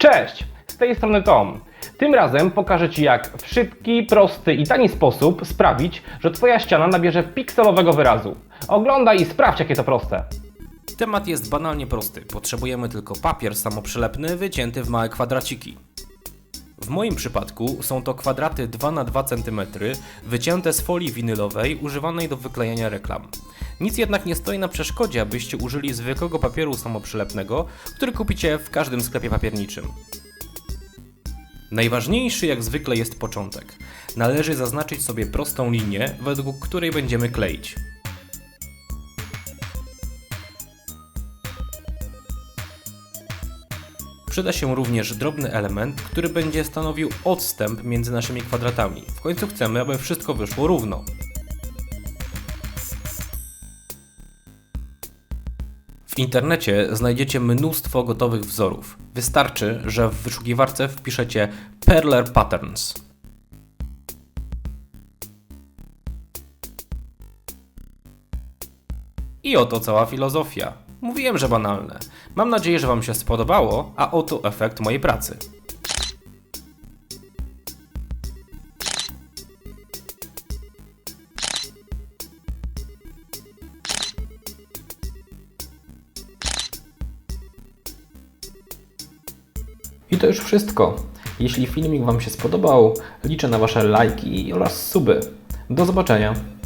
Cześć! Z tej strony Tom. Tym razem pokażę Ci jak w szybki, prosty i tani sposób sprawić, że Twoja ściana nabierze pikselowego wyrazu. Oglądaj i sprawdź jakie to proste. Temat jest banalnie prosty. Potrzebujemy tylko papier samoprzylepny wycięty w małe kwadraciki. W moim przypadku są to kwadraty 2 na 2 cm wycięte z folii winylowej używanej do wyklejania reklam. Nic jednak nie stoi na przeszkodzie, abyście użyli zwykłego papieru samoprzylepnego, który kupicie w każdym sklepie papierniczym. Najważniejszy jak zwykle jest początek. Należy zaznaczyć sobie prostą linię, według której będziemy kleić. Przyda się również drobny element, który będzie stanowił odstęp między naszymi kwadratami. W końcu chcemy, aby wszystko wyszło równo. W internecie znajdziecie mnóstwo gotowych wzorów. Wystarczy, że w wyszukiwarce wpiszecie Perler Patterns. I oto cała filozofia. Mówiłem, że banalne. Mam nadzieję, że Wam się spodobało, a oto efekt mojej pracy. I to już wszystko. Jeśli filmik Wam się spodobał, liczę na Wasze lajki oraz suby. Do zobaczenia.